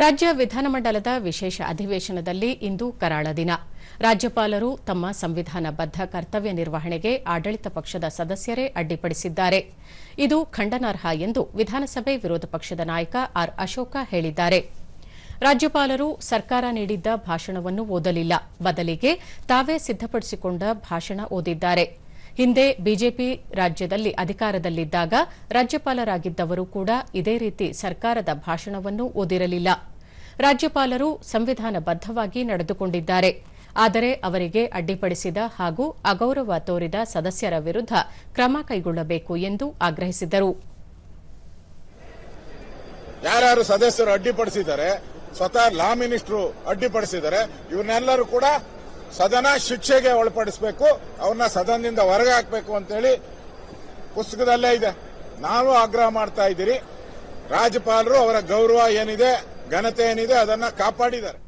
ರಾಜ್ಯ ವಿಧಾನಮಂಡಲದ ವಿಶೇಷ ಅಧಿವೇಶನದಲ್ಲಿ ಇಂದು ಕರಾಳ ದಿನ. ರಾಜ್ಯಪಾಲರು ತಮ್ಮ ಸಂವಿಧಾನಬದ್ಧ ಕರ್ತವ್ಯ ನಿರ್ವಹಣೆಗೆ ಆಡಳಿತ ಪಕ್ಷದ ಸದಸ್ಯರೇ ಅಡ್ಡಿಪಡಿಸಿದ್ದಾರೆ. ಇದು ಖಂಡನಾರ್ಹ ಎಂದು ವಿಧಾನಸಭೆ ವಿರೋಧ ಪಕ್ಷದ ನಾಯಕ ಆರ್ ಅಶೋಕ ಹೇಳಿದ್ದಾರೆ. ರಾಜ್ಯಪಾಲರು ಸರ್ಕಾರ ನೀಡಿದ್ದ ಭಾಷಣವನ್ನು ಓದಲಿಲ್ಲ. ಬದಲಿಗೆ ತಾವೇ ಸಿದ್ದಪಡಿಸಿಕೊಂಡ ಭಾಷಣ ಓದಿದ್ದಾರೆ. ಹಿಂದೆ ಬಿಜೆಪಿ ರಾಜ್ಯದಲ್ಲಿ ಅಧಿಕಾರದಲ್ಲಿದ್ದಾಗ ರಾಜ್ಯಪಾಲರಾಗಿದ್ದವರು ಕೂಡ ಇದೇ ರೀತಿ ಸರ್ಕಾರದ ಭಾಷಣವನ್ನು ಓದಿರಲಿಲ್ಲ. ರಾಜ್ಯಪಾಲರು ಸಂವಿಧಾನಬದ್ದವಾಗಿ ನಡೆದುಕೊಂಡಿದ್ದಾರೆ. ಆದರೆ ಅವರಿಗೆ ಅಡ್ಡಿಪಡಿಸಿದ ಹಾಗೂ ಅಗೌರವ ತೋರಿದ ಸದಸ್ಯರ ವಿರುದ್ಧ ಕ್ರಮ ಕೈಗೊಳ್ಳಬೇಕು ಎಂದು ಆಗ್ರಹಿಸಿದರು. ಯಾರ್ಯಾರು ಸದಸ್ಯರು ಅಡ್ಡಿಪಡಿಸಿದ್ದಾರೆ, ಸ್ವತಃ ಲಾ ಮಿನಿಸ್ಟ್ರು ಅಡ್ಡಿಪಡಿಸಿದ್ದಾರೆ ಇವನ್ನೆಲ್ಲರೂ ಕೂಡ ಸದನ ಶಿಕ್ಷೆಗೆ ಒಳಪಡಿಸಬೇಕು, ಅವ್ರನ್ನ ಸದನದಿಂದ ಹೊರಗೆ ಹಾಕಬೇಕು ಅಂತೇಳಿ ಪುಸ್ತಕದಲ್ಲೇ ಇದೆ. ನಾನು ಆಗ್ರಹ ಮಾಡ್ತಾ ಇದ್ದೀರಿ ರಾಜ್ಯಪಾಲರು ಅವರ ಗೌರವ ಏನಿದೆ ಘನತೆ ಏನಿದೆ ಅದನ್ನ ಕಾಪಾಡಿದ್ದಾರೆ.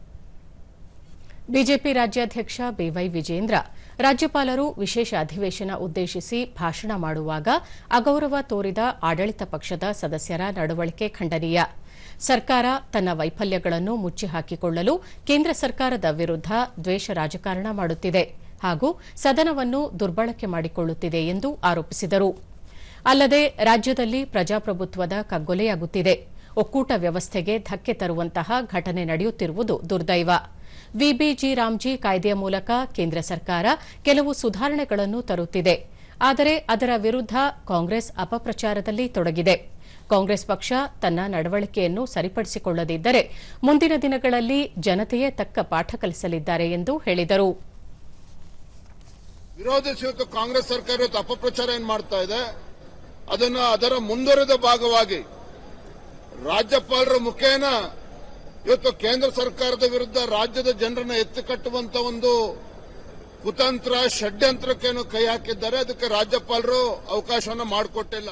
ಬಿಜೆಪಿ ರಾಜ್ಯಾಧ್ಯಕ್ಷ ಬಿವೈ ವಿಜೇಂದ್ರ ರಾಜ್ಯಪಾಲರು ವಿಶೇಷ ಅಧಿವೇಶನ ಉದ್ದೇಶಿಸಿ ಭಾಷಣ ಮಾಡುವಾಗ ಅಗೌರವ ತೋರಿದ ಆಡಳಿತ ಪಕ್ಷದ ಸದಸ್ಯರ ನಡವಳಿಕೆ ಖಂಡನೀಯ. ಸರ್ಕಾರ ತನ್ನ ವೈಫಲ್ಯಗಳನ್ನು ಮುಚ್ಚಿ ಹಾಕಿಕೊಳ್ಳಲು ಕೇಂದ್ರ ಸರ್ಕಾರದ ವಿರುದ್ಧ ದ್ವೇಷ ರಾಜಕಾರಣ ಮಾಡುತ್ತಿದೆ ಹಾಗೂ ಸದನವನ್ನು ದುರ್ಬಳಕೆ ಮಾಡಿಕೊಳ್ಳುತ್ತಿದೆ ಎಂದು ಆರೋಪಿಸಿದರು. ಅಲ್ಲದೆ ರಾಜ್ಯದಲ್ಲಿ ಪ್ರಜಾಪ್ರಭುತ್ವದ ಕಗ್ಗೊಲೆಯಾಗುತ್ತಿದೆ. ಒಕ್ಕೂಟ ವ್ಯವಸ್ಥೆಗೆ ಧಕ್ಕೆ ತರುವಂತಹ ಘಟನೆ ನಡೆಯುತ್ತಿರುವುದು ದುರ್ದೈವ. ವಿಬಿಜಿ ರಾಮ್ಜಿ ಕಾಯ್ದೆಯ ಮೂಲಕ ಕೇಂದ್ರ ಸರ್ಕಾರ ಕೆಲವು ಸುಧಾರಣೆಗಳನ್ನು ತರುತ್ತಿದೆ. ಆದರೆ ಅದರ ವಿರುದ್ಧ ಕಾಂಗ್ರೆಸ್ ಅಪಪ್ರಚಾರದಲ್ಲಿ ತೊಡಗಿದೆ. ಕಾಂಗ್ರೆಸ್ ಪಕ್ಷ ತನ್ನ ನಡವಳಿಕೆಯನ್ನು ಸರಿಪಡಿಸಿಕೊಳ್ಳದಿದ್ದರೆ ಮುಂದಿನ ದಿನಗಳಲ್ಲಿ ಜನತೆಯೇ ತಕ್ಕ ಪಾಠ ಕಲಿಸಲಿದ್ದಾರೆ ಎಂದು ಹೇಳಿದರು. ಕಾಂಗ್ರೆಸ್ ಸರ್ಕಾರ ಅಪಪ್ರಚಾರ ಏನ್ ಮಾಡ್ತಾ ಇದೆ? ಅದನ್ನು ಅದರ ಮುಂದುವರೆದ ಭಾಗವಾಗಿ ರಾಜ್ಯಪಾಲರ ಮುಖೇನ ಇವತ್ತು ಕೇಂದ್ರ ಸರ್ಕಾರದ ವಿರುದ್ಧ ರಾಜ್ಯದ ಜನರನ್ನ ಎತ್ತಿ ಕಟ್ಟುವಂತ ಒಂದು ಕುತಂತ್ರ, ಷಡ್ಯಂತ್ರಕ್ಕೇನು ಕೈ ಹಾಕಿದ್ದಾರೆ. ಅದಕ್ಕೆ ರಾಜ್ಯಪಾಲರು ಅವಕಾಶವನ್ನು ಮಾಡಿಕೊಟ್ಟಿಲ್ಲ.